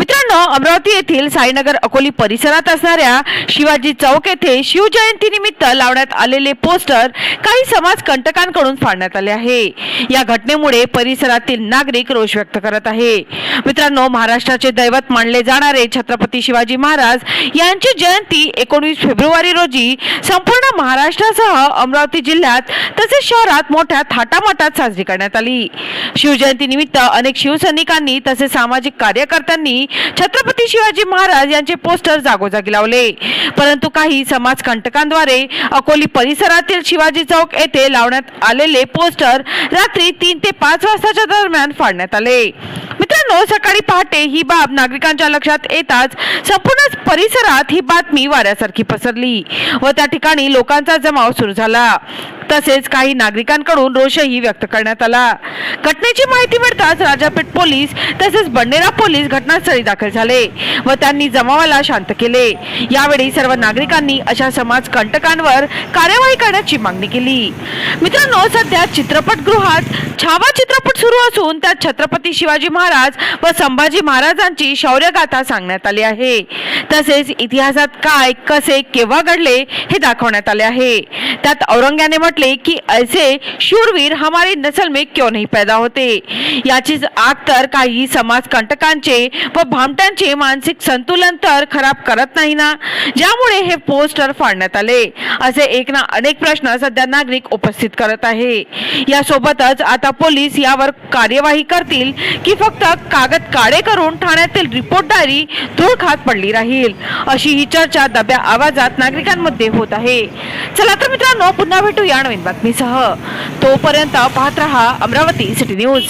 मित्रांनो अमरावती येथील साईनगर अकोली परिसरात असणाऱ्या शिवाजी चौक येथे शिवजयंती निमित्त लावण्यात आलेले पोस्टर काही समाज कंटकांकडून फाडण्यात आले आहे. या घटनेमुळे परिसरातील नागरिक रोष व्यक्त करत आहे. मित्रांनो महाराष्ट्राचे दैवत मानले जाणारे छत्रपती शिवाजी महाराज यांची जयंती एकोणीस फेब्रुवारी रोजी संपूर्ण महाराष्ट्रासह अमरावती जिल्ह्यात तसेच शहरात मोठ्या थाटामाटात साजरी करण्यात आली. शिवजयंती निमित्त अनेक शिवसैनिकांनी तसेच सामाजिक कार्यकर्त्यांनी छत्रपती शिवाजी महाराज यांचे पोस्टर जागोजागी लावले. परंतु काही समाज कंटकांद्वारे अकोली परिसरातील शिवाजी चौक येथे लावण्यात आलेले पोस्टर रात्री तीन ते पाच वाजताच्या दरम्यान फाडण्यात आले. मित्रांनो सकाळी पहाटे ही बाब नागरिकांच्या लक्षात येताच संपूर्ण परिसरात ही बातमी वाऱ्यासारखी पसरली व त्या ठिकाणी लोकांचा जमाव सुरू झाला. तसेच काही नागरिकांकडून रोषही व्यक्त करण्यात आला. घटनेची माहिती मिळताच राजापेठ पोलीस तसेच बंडेरा पोलीस घटनास्थळी दाखल झाले व त्यांनी जमावाला शांत केले. यावेळी सर्व नागरिकांनी अशा समाज कंटकांवर कार्यवाही करण्याची मागणी केली. मित्रांनो सध्या चित्रपटगृहात छावा चित्रपट सुरू असून त्यात छत्रपती शिवाजी महाराज व संभाजी महाराजांची शौर्यगाथा सांगण्यात आली आहे. तसेच इतिहासात काय कसे केव्हा घडले हे दाखवण्यात आले आहे. त्यात औरंग्याने म्हटले की ऐसे शूरवीर हमारी नस्ल में क्यों नहीं पैदा होते? याचीच आग तर काही समाज कंटकांचे व भामट्यांचे मानसिक संतुलन तर खराब करत नाही ना? ज्यामुळे हे पोस्टर फाडण्यात आले. असे एक ना अनेक प्रश्न सध्या नागरिक उपस्थित करत आहे. यासोबतच आता पोलीस यावर कार्यवाही करतील की फक्त कागद काळे करून ठाण्यातील रिपोर्ट डायरी धूळ खात पडली राहील अशी ही चर्चा दब्या आवाजात नागरिकांमध्ये होत आहे. चला तर मित्रांनो पुन्हा भेटू या नवीन बातमीसह तोपर्यंत पाहत रहा अमरावती सिटी न्यूज.